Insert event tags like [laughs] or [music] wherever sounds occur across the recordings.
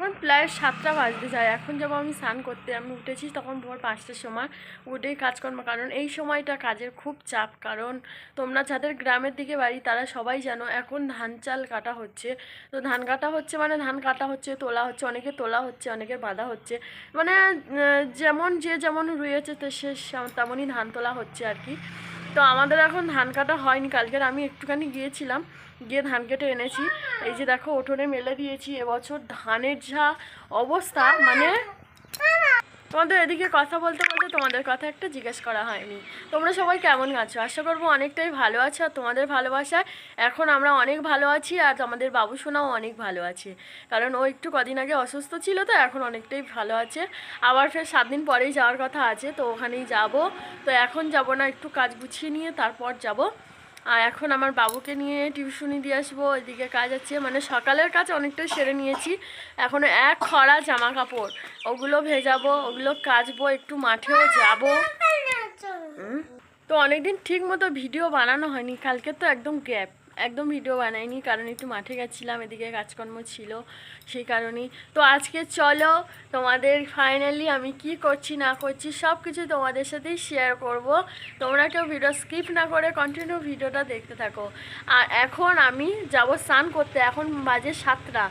এখন প্রায় সাতটা বাজতে যায়। এখন যাব আমি স্নান করতে। আমি উঠেছি তখন ভোর পাঁচটার সময়। উঠেই কাজকর্ম। কারণ এই সময়টা কাজের খুব চাপ। কারণ তোমরা যাদের গ্রামের দিকে বাড়ি, তারা সবাই জানো এখন ধান চাল কাটা হচ্ছে। তো ধান কাটা হচ্ছে মানে ধান কাটা হচ্ছে, তোলা হচ্ছে, অনেকে তোলা হচ্ছে অনেকের বাঁধা হচ্ছে। মানে যেমন যে যেমন রয়েছে, তো সে তেমনই ধান তোলা হচ্ছে আর কি। তো আমাদের এখন ধান কাটা হয়নি কালকের আমি একটুখানি গিয়েছিলাম, গিয়ে ধান কেটে এনেছি। এই যে দেখো, ওঠোনে মেলে দিয়েছি, এবছর ধানের যা অবস্থা মানে তোমাদের এদিকে কথা বলতে বলতে তোমাদের কথা একটা জিজ্ঞেস করা হয়নি। তোমরা সবাই কেমন আছো? আশা করব অনেকটাই ভালো আছো আর তোমাদের ভালোবাসায় এখন আমরা অনেক ভালো আছি আর আমাদের বাবু সোনাও অনেক ভালো আছে। কারণ ও একটু কদিন আগে অসুস্থ ছিল তো এখন অনেকটাই ভালো আছে। আবার ফের সাত দিন পরেই যাওয়ার কথা আছে, তো ওখানেই যাব। তো এখন যাব না, একটু কাজ গুছিয়ে নিয়ে তারপর যাব। আর এখন আমার বাবুকে নিয়ে টিউশনি দিয়ে আসব ওইদিকে কাজ আছে। মানে সকালের কাজ অনেকটাই সেরে নিয়েছি। এখন এক খরা জামা কাপড় ওগুলো ভেজাবো ওগুলো কাচবো একটু মাঠেও যাব। তো অনেকদিন ঠিক মতো ভিডিও বানানো হয়নি কালকে তো একদম গ্যাপ। একদম ভিডিও বানাইনি, কারণ একটু মাঠে গেছিলাম, এদিকে কাজকর্ম ছিল সেই কারণেই। তো আজকে চলো, তোমাদের ফাইনালি আমি কি করছি, না করছি সব কিছু তোমাদের সাথেই শেয়ার করব। তোমরা কেউ ভিডিও স্কিপ না করে কন্টিনিউ ভিডিওটা দেখতে থাকো। আর এখন আমি যাব স্নান করতে, এখন বাজে সাতটা।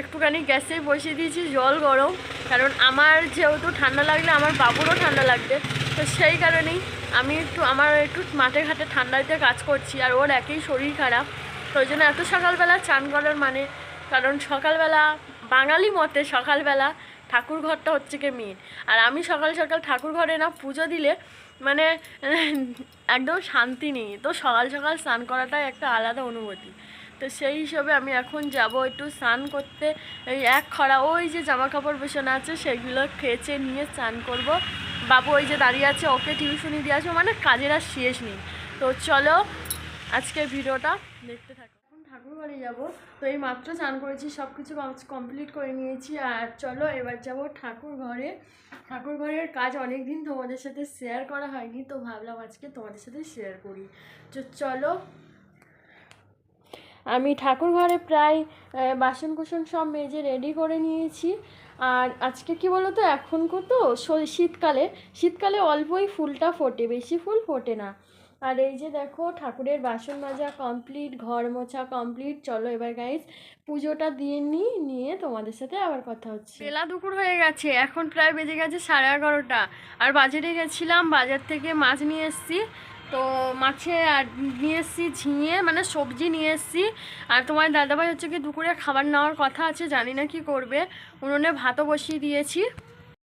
একটুখানি গ্যাসে বসিয়ে দিয়েছি, জল গরম, কারণ আমার যেহেতু ঠান্ডা লাগলে, আমার বাবুরও ঠান্ডা লাগবে। তো সেই কারণেই আমি একটু আমার একটু মাঠে ঘাটে ঠান্ডাতে কাজ করছি আর ওর একই শরীর খারাপ। তো ওই জন্য এত সকালবেলা চান করার মানে কারণ সকালবেলা, বাঙালি মতে সকালবেলা ঠাকুর ঘরটা হচ্ছে কি মেন আর আমি সকাল সকাল ঠাকুর ঘরে না পুজো দিলে মানে [laughs] একদম শান্তি নেই। তো সকাল সকাল স্নান করাটাই একটা আলাদা অনুভূতি। তো সেই হিসাবে আমি এখন যাব একটু স্নান করতে। এই এক খরা, ওই যে জামা কাপড় বেছানো আছে, সেগুলো খেয়েছে নিয়ে স্নান করব। বাবু ওই যে দাঁড়িয়ে আছে, ওকে টিউশনি দিয়ে আসব মানে কাজের আর শেষ নেই। তো চলো, আজকের ভিডিওটা দেখতে থাকো। এখন ঠাকুর বাড়ি যাব, তো এই মাত্র চান করেছি সব কিছু কমপ্লিট করে নিয়েছি, আর চলো এবার যাব ঠাকুর ঘরে। ঠাকুর ঘরের কাজ অনেক দিন তোমাদের সাথে শেয়ার করা হয়নি, তো ভাবলাম আজকে তোমাদের সাথে শেয়ার করি। তো চলো আমি ঠাকুর ঘরে প্রায় বাসন কুসন সব মেজে রেডি করে নিয়েছি। আর আজকে কি বলো তো এখন শ- শীতকালে। শীতকালে অল্পই ফুলটা ফোটে, বেশি ফুল ফোটে না। আর এই যে দেখো, ঠাকুরের বাসন মাজা কমপ্লিট ঘর মোছা কমপ্লিট চলো এবার গাইজ পুজোটা দিয়ে নিই নিয়ে তোমাদের সাথে আবার কথা হচ্ছে। বেলা দুপুর হয়ে গেছে, এখন প্রায় বেজে গেছে সাড়ে এগারোটা। আর বাজারে গেছিলাম, বাজার থেকে মাছ নিয়ে এসেছি। তো মাছে আর নিয়ে এসেছি ঝিঙে মানে সবজি নিয়ে এসেছি। আর তোমার দাদাভাই হচ্ছে কি দুপুরে খাবার নেওয়ার কথা আছে, জানি না কি করবে। উনুনে ভাতও বসিয়ে দিয়েছি।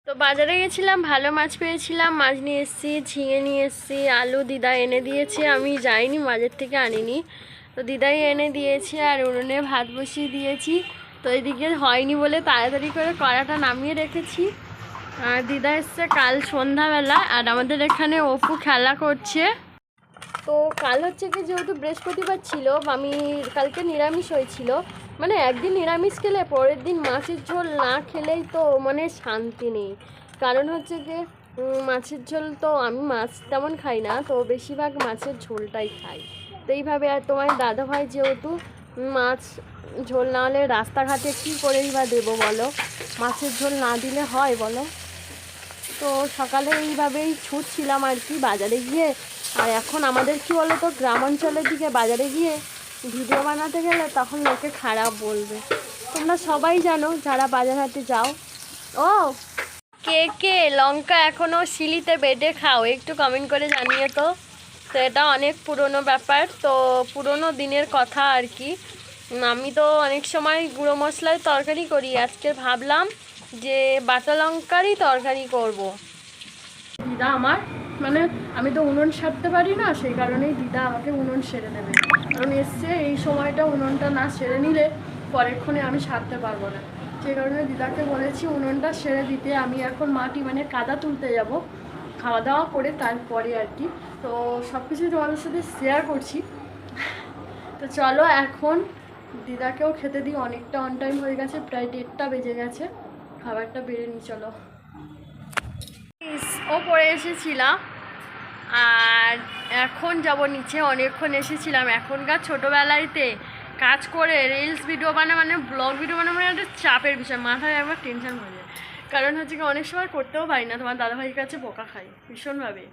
তো বাজারে গেছিলাম, ভালো মাছ পেয়েছিলাম। মাছ নিয়ে এসেছি, ঝিঙে নিয়ে এসেছি, আলু দিদা এনে দিয়েছে। আমি যাইনি, বাজার থেকে আনিনি। তো দিদাই এনে দিয়েছে আর উনুনে ভাত বসিয়ে দিয়েছি। তো এদিকে হয়নি বলে তাড়াতাড়ি করে কড়াটা নামিয়ে রেখেছি। আর দিদা এসছে কাল সন্ধ্যাবেলা, আর আমাদের এখানে অপু খেলা করছে। তো কাল হচ্ছে কি যেহেতু বৃহস্পতিবার ছিল আমি কালকে নিরামিষ হয়েছিল মানে একদিন নিরামিষ খেলে পরের দিন মাছের ঝোল না খেলেই তো মানে শান্তি নেই। কারণ হচ্ছে যে মাছের ঝোল তো আমি মাছ তেমন খাই না, তো বেশিরভাগ মাছের ঝোলটাই খাই। তো এইভাবে আর তোমার দাদাভাই যেহেতু মাছ ঝোল না হলে রাস্তাঘাটে কী করেই বা দেবো বলো? মাছের ঝোল না দিলে হয় বলো? তো সকালে এইভাবেই ছুটছিলাম আর কি, বাজারে গিয়ে আর এখন আমাদের কি বলো তো গ্রাম অঞ্চলের দিকে বাজারে গিয়ে ভিডিও বানাতে গেলে তখন লোকে খারাপ বলবে। তোমরা সবাই জানো যারা বাজার হাতে যাও। ও, কে কে লঙ্কা এখনও শিলিতে বেটে খাও, একটু কমেন্ট করে জানিয়ে তো। তো এটা অনেক পুরনো ব্যাপার, তো পুরনো দিনের কথা আর কি। আমি তো অনেক সময় গুঁড়ো মশলার তরকারি করি। আজকে ভাবলাম যে বাটা লঙ্কারই তরকারি করব। দিদা আমার মানে আমি তো উনুন সারতে পারি না, সেই কারণেই দিদা আমাকে উনুন সেরে দেবে। কারণ এসছে এই সময়টা উনুনটা না সেরে নিলে পরেক্ষণে আমি সারতে পারব না। সেই কারণে দিদাকে বলেছি, উনুনটা সেরে দিতে আমি এখন মাটি মানে কাদা তুলতে যাব। খাওয়া দাওয়া করে তারপরে আর কি। তো সব কিছু তোমাদের সাথে শেয়ার করছি। তো চলো এখন দিদাকেও খেতে দিই। অনেকটা অন টাইম হয়ে গেছে, প্রায় দেড়টা বেজে গেছে। খাবারটা বেড়ে নিই, চলো। ও পরে এসেছিলাম। আর এখন যাব নিচে, অনেকক্ষণ এসেছিলাম। এখনকার ছোটোবেলায়তে কাজ করে রিলস ভিডিও বানা মানে ব্লগ ভিডিও বানা মানে একটা চাপের বিষয়। মাথায় একবার টেনশন হয়ে যায়। কারণ হচ্ছে কি, অনেক সময় করতেও পারি না। তোমার দাদাভাইয়ের কাছে বোকা খাই, ভীষণভাবে।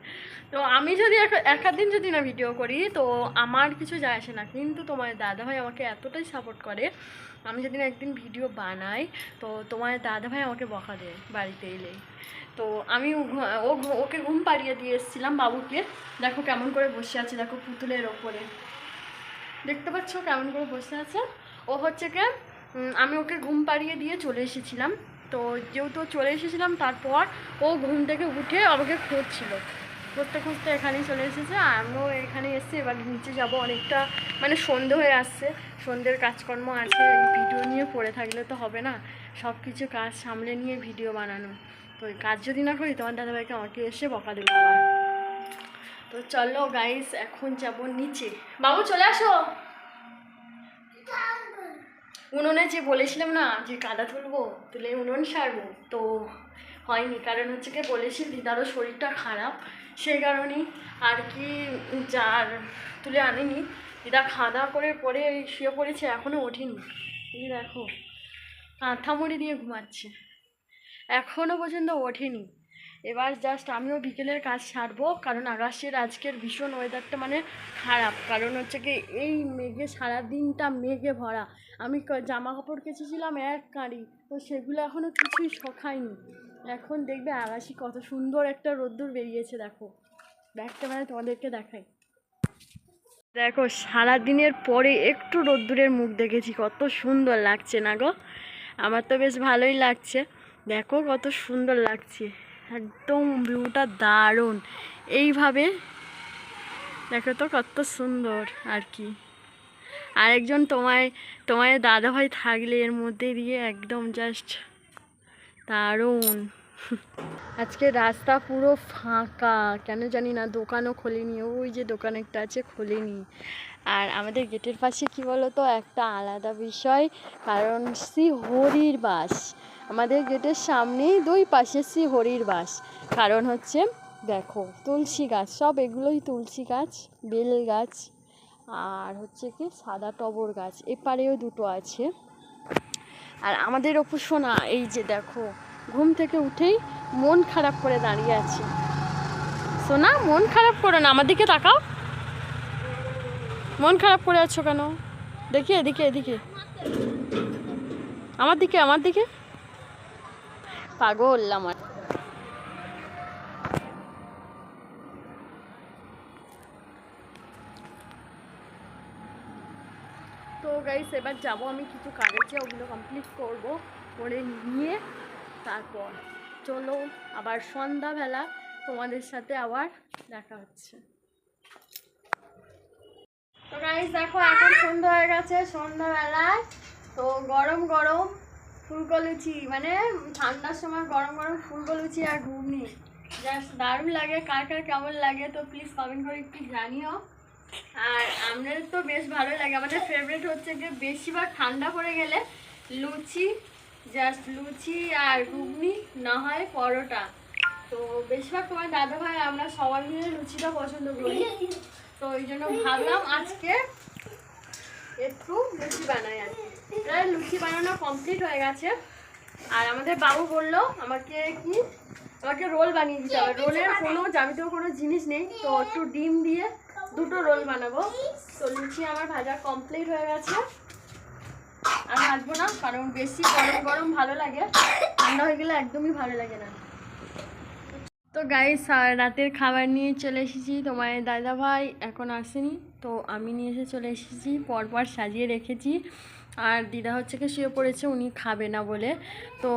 তো আমি যদি এক দিন যদি না ভিডিও করি, তো আমার কিছু যায় আসে না। কিন্তু তোমার দাদাভাই আমাকে এতটাই সাপোর্ট করে আমি যেদিন একদিন ভিডিও বানাই, তো তোমার দাদাভাই আমাকে বকা দেয় বাড়িতে এলে। তো আমি ও ওকে ঘুম পাড়িয়ে দিয়ে এসেছিলাম বাবুকে। দেখো কেমন করে বসে আছে, দেখো পুতুলের ওপরে। দেখতে পাচ্ছ কেমন করে বসে আছে? ও হচ্ছে কে আমি ওকে ঘুম পাড়িয়ে দিয়ে চলে এসেছিলাম। তো যেহেতু চলে এসেছিলাম, তারপর ও ঘুম থেকে উঠে আমাকে খুঁজছিল খুঁজতে খুঁজতে এখানেই চলে এসেছে। আমিও এখানে এসে এবার নিচে যাব অনেকটা মানে সন্ধে হয়ে আসছে। সন্ধ্যের কাজকর্ম আছে, ভিডিও নিয়ে পড়ে থাকলে তো হবে না। সব কিছু কাজ সামলে নিয়ে ভিডিও বানানো। তো এই কাজ যদি না করি, তোমার দাদাভাইকে আমাকে এসে বকা দেবে তো চলো গাইস এখন যাব নিচে। বাবু, চলে আসো। উনুনে যে বলেছিলাম না, যে কাদা তুলবো, তুলে উনুন সারবো, তো হয়নি। কারণ হচ্ছে কি বলেছি দিদারও শরীরটা খারাপ। সেই কারণেই আর কি যার তুলে আনিনি। দিদা খাওয়া দাওয়া করে পরে শুয়ে পড়েছে এখনও ওঠেনি। এই দেখো কাঁথা মুড়ি দিয়ে ঘুমাচ্ছে। এখনও পর্যন্ত ওঠেনি। এবার জাস্ট আমিও বিকেলের কাজ সারবো, কারণ আকাশের আজকের ভীষণ ওয়েদারটা মানে খারাপ। কারণ হচ্ছে কি, এই মেঘে সারা দিনটা মেঘে ভরা। আমি জামা কাপড় কেচেছিলাম এক কাঁড়ি, তো সেগুলো এখনও কিছুই শখায়নি এখন দেখবে আকাশি কত সুন্দর একটা রোদ্দুর বেরিয়েছে, দেখো। ব্যাগটা মানে তোমাদেরকে দেখাই। দেখো, সারাদিনের পরে একটু রোদ্দুরের মুখ দেখেছি, কত সুন্দর লাগছে না গো? আমার তো বেশ ভালোই লাগছে। দেখো কত সুন্দর লাগছে। একদম ভিউটা দারুণ। এইভাবে দেখো তো কত সুন্দর আর কি। আরেকজন তোমায় তোমায় দাদাভাই থাকলে এর মধ্যে দিয়ে একদম জাস্ট দারুণ। আজকে রাস্তা পুরো ফাঁকা, কেন জানি না, দোকানও খোলেনি, ওই যে দোকান একটা আছে খোলেনি। আর আমাদের গেটের পাশে কি বলো তো একটা আলাদা বিষয়, কারণ শ্রী হরির বাস। আমাদের গেটের সামনেই দুই পাশে শ্রী হরির বাস। কারণ হচ্ছে, দেখো, তুলসী গাছ, সব এগুলোই তুলসী গাছ, বেল গাছ, আর হচ্ছে কি সাদা টবর গাছ, এপারেও দুটো আছে। আর আমাদের অপু সোনা এই যে দেখো, ঘুম থেকে উঠেই মন খারাপ করে দাঁড়িয়ে আছে। সোনা, মন খারাপ করো না, আমার দিকে তাকাও। মন খারাপ করে আছো কেন? দেখি এদিকে এদিকে। আমার দিকে আমার দিকে? পাগল আমার। গাইস এবার যাব আমি কিছু আছে ওগুলো কমপ্লিট করব, করে নিয়ে তারপর চলো আবার সন্ধ্যাবেলা তোমাদের সাথে আবার দেখা হচ্ছে। তো গাইস দেখো, এখন সন্ধ্যা হয়ে গেছে, সন্ধ্যাবেলায়। তো গরম গরম ফুলকো লুচি মানে ঠান্ডার সময় গরম গরম ফুলকো লুচি আর ঘুগনি। জাস্ট দারুণ লাগে, কার কার কেমন লাগে, তো প্লিজ কমেন্ট করে একটু জানিও। আর আমাদের তো বেশ ভালো লাগে। আমাদের ফেভারিট হচ্ছে যে বেশিরভাগ ঠান্ডা পড়ে গেলে লুচি জাস্ট লুচি আর ঘুগনি না হয় পরোটা। তো বেশিরভাগ তোমার দাদা ভাই আমরা সবাই মিলে লুচিটা পছন্দ করি। তো ওই জন্য ভাবলাম আজকে একটু লুচি বানাই আর কি। প্রায় লুচি বানানো কমপ্লিট হয়ে গেছে। আর আমাদের বাবু বলল আমাকে কি? আমাকে রোল বানিয়ে দিতে হবে। রোলের কোনো জামিতেও কোনো জিনিস নেই। তো একটু ডিম দিয়ে দুটো রোল বানাবো। তো লুচি আমার ভাজা কমপ্লিট হয়ে গেছে। আর ভাজবো না, কারণ বেশি গরম গরম ভালো লাগে। ঠান্ডা হয়ে গেলে একদমই ভালো লাগে না। তো গাইস রাতের খাবার নিয়ে চলে এসেছি তোমার দাদা ভাই, এখন আসেনি। তো আমি নিয়ে এসে চলে এসেছি, পরপর সাজিয়ে রেখেছি। আর দিদা হচ্ছে কি, শুয়ে পড়েছে, উনি খাবে না বলে। তো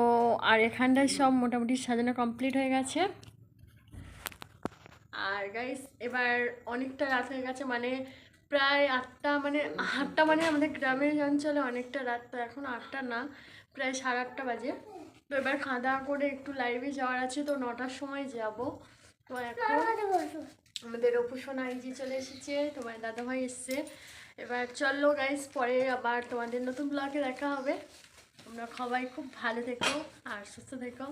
আর এখানটায় সব মোটামুটি সাজানো কমপ্লিট হয়ে গেছে। আর গাইস এবার অনেকটা রাত হয়ে গেছে মানে প্রায় আটটা মানে আটটা মানে আমাদের গ্রামের অঞ্চলে অনেকটা রাত, তো এখন আটটা না, প্রায় সাড়ে আটটা বাজে। তো এবার খাওয়া দাওয়া করে একটু লাইভে যাওয়ার আছে, তো নটার সময় যাব। তো এখন আমাদের অপুসোনা ইজি চলে এসেছে, তোমার দাদাভাই এসছে। এবার চলো গাইস পরে আবার তোমাদের নতুন ব্লগে দেখা হবে। তোমরা সবাই খুব ভালো থেকো আর সুস্থ থেকো।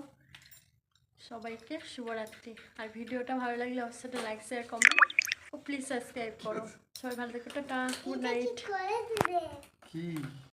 সবাইকে শুভরাত্রি। আর ভিডিওটা ভালো লাগলে অবশ্যই লাইক শেয়ার কমেন্ট ও প্লিজ সাবস্ক্রাইব করো। সবাই ভালো থাকো টাটা গুড নাইট কি?